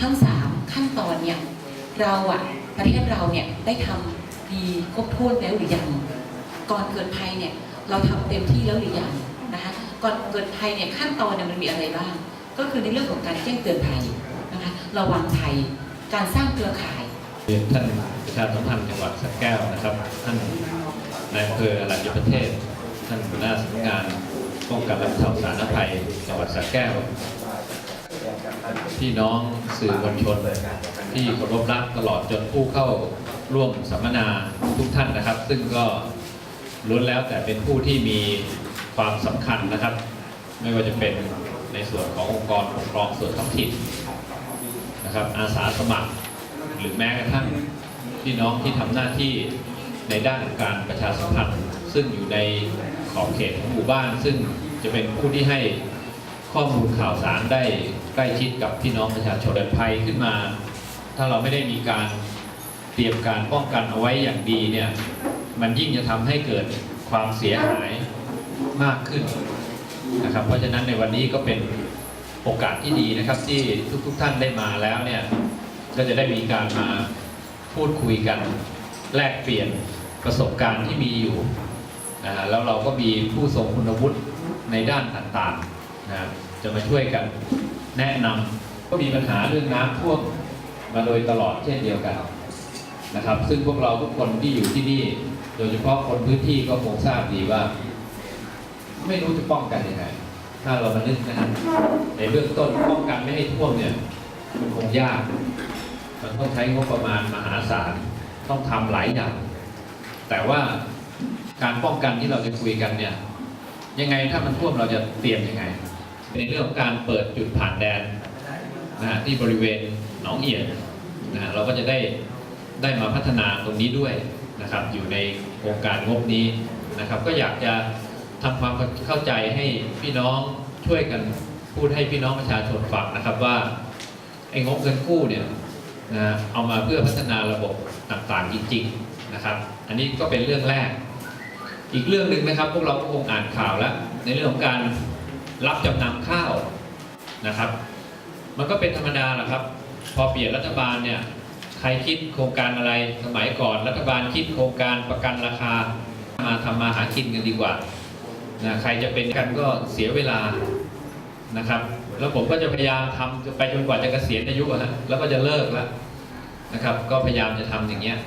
ทั้ง 3 ขั้นตอนเนี่ยเราอะประเทศเราเนี่ยได้ทำดีครบถ้วนแล้วหรือยัง ก่อนเกิดภัยเนี่ยเราทำเต็มที่แล้วหรือยังนะคะก่อนเกิดภัยเนี่ยขั้นตอนเนี่ยมันมีอะไรบ้าง ก็คือในเรื่องของการแจ้งเตือนภัยนะคะระวังภัยการสร้างเครือข่ายเรียนท่านประชาสัมพันธ์จังหวัดสระแก้วนะครับ ท่านนายอำเภออรัญญประเทศ ท่านหัวหน้าสำนักงานป้องกันและบรรเทาสาธารณภัยจังหวัดสระแก้ว พี่น้องสื่อมวลชนที่เคารพรักตลอดจนผู้เข้าร่วมสัมมนาทุกท่านนะครับ ซึ่งก็ล้วนแล้วแต่เป็นผู้ที่มีความสำคัญนะครับ ไม่ว่าจะเป็นในส่วนขององค์กรปกครองส่วนท้องถิ่นนะครับ อาสาสมัคร หรือแม้กระทั่งพี่น้องที่ทำหน้าที่ในด้านการประชาสัมพันธ์ซึ่งอยู่ในขอบเขตของหมู่บ้าน ซึ่งจะเป็นผู้ที่ให้ ข้อมูลข่าวสารได้ใกล้ชิดกับพี่น้องประชาชนเกิดภัยขึ้นมา ถ้าเราไม่ได้มีการเตรียมการป้องกันเอาไว้อย่างดีเนี่ยมันยิ่งจะทำให้เกิดความเสียหายมากขึ้นนะครับ เพราะฉะนั้นในวันนี้ก็เป็นโอกาสที่ดีนะครับที่ทุกๆทท่านได้มาแล้วเนี่ยก็จะได้มีการมาพูดคุยกันแลกเปลี่ยนประสบการณ์ที่มีอยู่นะฮะแล้วเราก็มีผู้ทรงคุณวุฒิในด้านต่างๆ นะจะมาช่วยกันแนะนำก็มีปัญหาเรื่องน้ำท่วมมาโดยตลอดเช่นเดียวกันนะครับ ซึ่งพวกเราทุกคนที่อยู่ที่นี่ โดยเฉพาะคนพื้นที่ก็คงทราบดีว่า ไม่รู้จะป้องกันยังไงถ้าเรามานึกนะครับในเบื้องต้นป้องกันไม่ให้ท่วมเนี่ยมันคงยาก มันต้องใช้งบประมาณมหาศาลต้องทำหลายอย่าง แต่ว่าการป้องกันที่เราจะคุยกันเนี่ย ยังไงถ้ามันท่วมเราจะเตรียมยังไง ในเรื่องของการเปิดจุดผ่านแดนนะฮะที่บริเวณหนองเอียดนะฮะเราก็จะได้ได้มาพัฒนาตรงนี้ด้วยนะครับ อยู่ในโครงการงบนี้นะครับ ก็อยากจะทำความเข้าใจให้พี่น้องช่วยกันพูดให้พี่น้องประชาชนฟังนะครับว่าไอ้งบเงินกู้เนี่ยนะเอามาเพื่อพัฒนาระบบต่างๆจริง ๆนะครับ อันนี้ก็เป็นเรื่องแรก อีกเรื่องหนึ่งนะครับ พวกเราก็คงอ่านข่าวแล้ว ในเรื่องของการ รับจำนำข้าวนะครับ มันก็เป็นธรรมดาแหละครับ พอเปลี่ยนรัฐบาลเนี่ยใครคิดโครงการอะไรสมัยก่อนรัฐบาลคิดโครงการประกันราคามาทำมาหากินกันดีกว่านะใครจะเป็นกันก็เสียเวลานะครับ แล้วผมก็จะพยายามทำไปจนกว่าจะเกษียณอายุอะฮะแล้วก็จะเลิกแล้วนะครับ ก็พยายามจะทำอย่างเงี้ย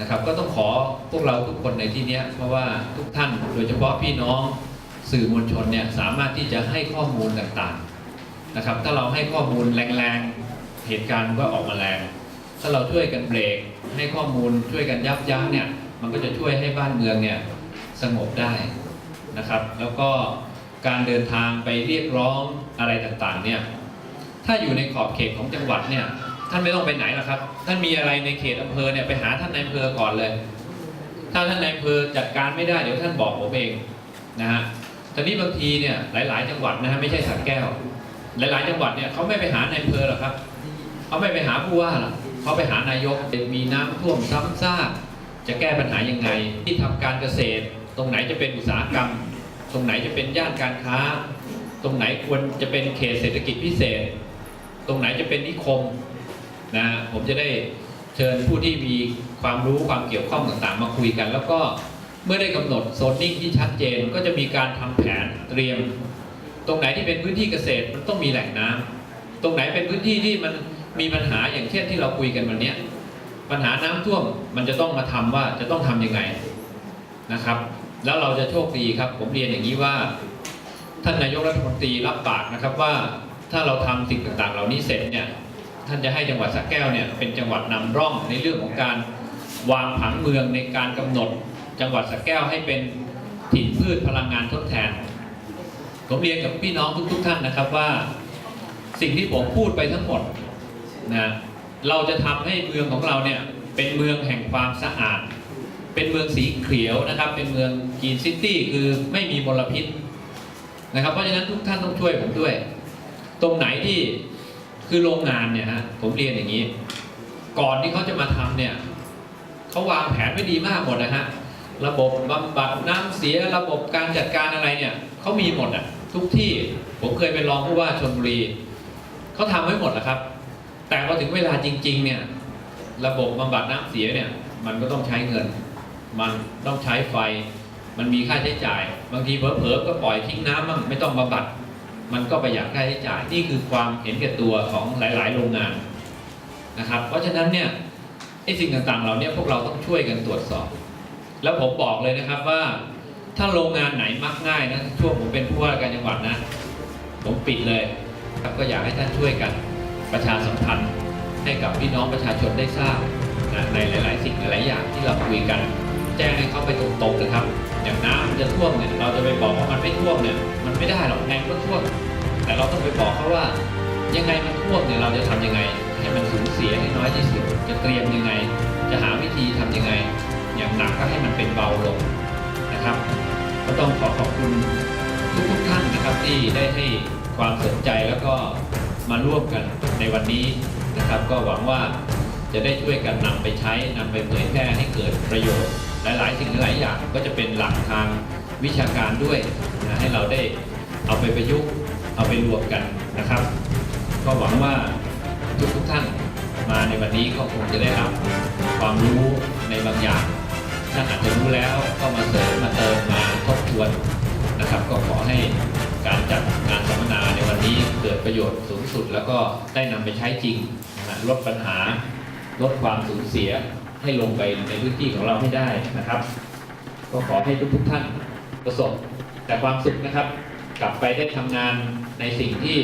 นะครับ ก็ต้องขอพวกเราทุกคนในที่เนี้ยเพราะว่าทุกท่านโดยเฉพาะพี่น้อง สื่อมวลชนเนี่ยสามารถที่จะให้ข้อมูลต่างๆนะครับ ถ้าเราให้ข้อมูลแรงๆ เหตุการณ์ก็ออกมาแรง ถ้าเราช่วยกันเบรก ให้ข้อมูลช่วยกันยับยั้งเนี่ยมันก็จะช่วยให้บ้านเมืองเนี่ยสงบได้นะครับ แล้วก็การเดินทางไปเรียกร้องอะไรต่างๆเนี่ยถ้าอยู่ในขอบเขตของจังหวัดเนี่ยท่านไม่ต้องไปไหนหรอกครับ ท่านมีอะไรในเขตอำเภอเนี่ยไปหาท่านนายอำเภอก่อนเลย ถ้าท่านนายอำเภอจัดการไม่ได้เดี๋ยวท่านบอกผมเองนะฮะ ตอนนี้บางทีเนี่ยหลาย ๆ จังหวัดนะฮะไม่ใช่สักแก้ว หลาย ๆ จังหวัดเนี่ยเขาไม่ไปหานายอำเภอหรอกครับเขาไม่ไปหาผู้ว่าหรอกเขาไปหานายกมีน้ำท่วมซ้ำซากจะแก้ปัญหายังไง ที่ทำการเกษตร ตรงไหนจะเป็นอุตสาหกรรม ตรงไหนจะเป็นย่านการค้า ตรงไหนควรจะเป็นเขตเศรษฐกิจพิเศษ ตรงไหนจะเป็นนิคมนะผมจะได้เชิญผู้ที่มีความรู้ความเกี่ยวข้องต่าง ๆ มาคุยกัน แล้วก็ เมื่อได้กำหนดโซนนิ่งที่ชัดเจนก็จะมีการทำแผนเตรียม ตรงไหนที่เป็นพื้นที่เกษตรมันต้องมีแหล่งน้ำตรงไหนเป็นพื้นที่ที่มันมีปัญหาอย่างเช่นที่เราคุยกันวันนี้ปัญหาน้ำท่วมมันจะต้องมาทำว่าจะต้องทำยังไงนะครับ แล้วเราจะโชคดีครับ ผมเรียนอย่างนี้ว่า ท่านนายกรัฐมนตรีรับปากนะครับว่าถ้าเราทำสิ่งต่างๆ เหล่านี้เสร็จเนี่ยท่านจะให้จังหวัดสระแก้วเนี่ยเป็นจังหวัดนำร่องในเรื่องของการวางผังเมืองในการกำหนด จังหวัดสระแก้วให้เป็นถิ่นพืชพลังงานทดแทน ผมเรียนกับพี่น้องทุกๆท่านนะครับว่า สิ่งที่ผมพูดไปทั้งหมดนะเราจะทำให้เมืองของเราเนี่ยเป็นเมืองแห่งความสะอาด เป็นเมืองสีเขียวนะครับ เป็นเมืองกรีนซิตี้คือไม่มีมลพิษนะครับ เพราะฉะนั้นทุกท่านต้องช่วยผมด้วย ตรงไหนที่คือโรงงานเนี่ยฮะผมเรียนอย่างนี้ ก่อนที่เขาจะมาทำเนี่ยเขาวางแผนไว้ดีมากหมดนะฮะ ระบบบำบัดน้ำเสียระบบการจัดการอะไรเนี่ยเขามีหมดอะทุกที่ผมเคยไปลองผู้ว่าชลบุรีเขาทำไว้หมดแล้วครับ แต่พอถึงเวลาจริง ๆ เนี่ยระบบบำบัดน้ำเสียเนี่ยมันก็ต้องใช้เงิน มันต้องใช้ไฟ มันมีค่าใช้จ่าย บางทีเผลอๆก็ปล่อยทิ้งน้ำมั่งไม่ต้องบำบัด มันก็ประหยัดค่าใช้จ่ายนี่คือความเห็นแก่ตัวของหลาย ๆ โรงงานนะครับ เพราะฉะนั้นเนี่ยไอ้สิ่งต่างๆเราเนี่ยพวกเราต้องช่วยกันตรวจสอบ แล้วผมบอกเลยนะครับว่า ถ้าโรงงานไหนมักง่ายนะช่วงผมเป็นผู้ว่าราชการจังหวัดนะ ผมปิดเลยครับก็อยากให้ท่านช่วยกันประชาสัมพันธ์ให้กับพี่น้องประชาชนได้ทราบนะในหลาย ๆ สิ่งหลาย ๆ อย่างที่เราคุยกัน แจ้งให้เขาไปตรง ๆ นะครับ อย่างน้ำมันจะท่วมเนี่ยเราจะไปบอกว่ามันไม่ท่วมเนี่ยมันไม่ได้หรอกแพงก็ท่วม แต่เราต้องไปบอกเขาว่า ยังไงมันท่วมเนี่ยเราจะทำยังไง ให้มันสูญเสียให้น้อยที่สุดจะเตรียมยังไง จะหาวิธีทำยังไง อย่างหนักก็ให้มันเป็นเบาลงนะครับ ก็ต้องขอขอบคุณทุกๆท่านนะครับที่ได้ให้ความสนใจแล้วก็มาร่วมกันในวันนี้นะครับ ก็หวังว่าจะได้ช่วยกันนำไปใช้นำไปเผยแพร่ให้เกิดประโยชน์ หลายๆ สิ่งหลายๆอย่างก็จะเป็นหลักทางวิชาการด้วยนะให้เราได้เอาไปประยุกต์เอาไปรวมกันนะครับ ก็หวังว่าทุกๆท่านมาในวันนี้ก็คงจะได้รับความรู้ในบางอย่าง ถ้าอาจจะรู้แล้วก็มาเสริมมาเติมมาทบทวนนะครับ ก็ขอให้การจัดงานสัมมนาในวันนี้เกิดประโยชน์สูงสุด แล้วก็ได้นำไปใช้จริงนะฮะลดปัญหาลดความสูญเสียให้ลงไปในพื้นที่ของเราให้ได้นะครับ ก็ขอให้ทุกๆท่านประสบแต่ความสุขนะครับ กลับไปได้ทำงานในสิ่งที่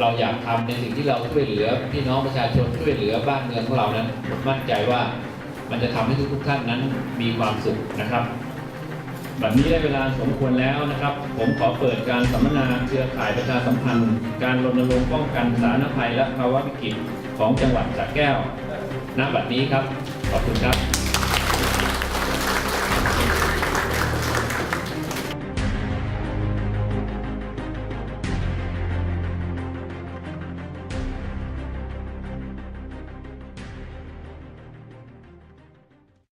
เราอยากทำในสิ่งที่เราช่วยเหลือพี่น้องประชาชนช่วยเหลือบ้านเมืองของเรานั้นผมมั่นใจว่า มันจะทำให้ทุกๆท่านนั้นมีความสุขนะครับ แบบนี้ได้เวลาสมควรแล้วนะครับ ผมขอเปิดการสัมมนาเครือข่ายประชาสัมพันธ์ การรณรงค์ป้องกันสาธารณภัยและภาวะวิกฤตของจังหวัดสระแก้วณบัดนี้ครับ ขอบคุณครับ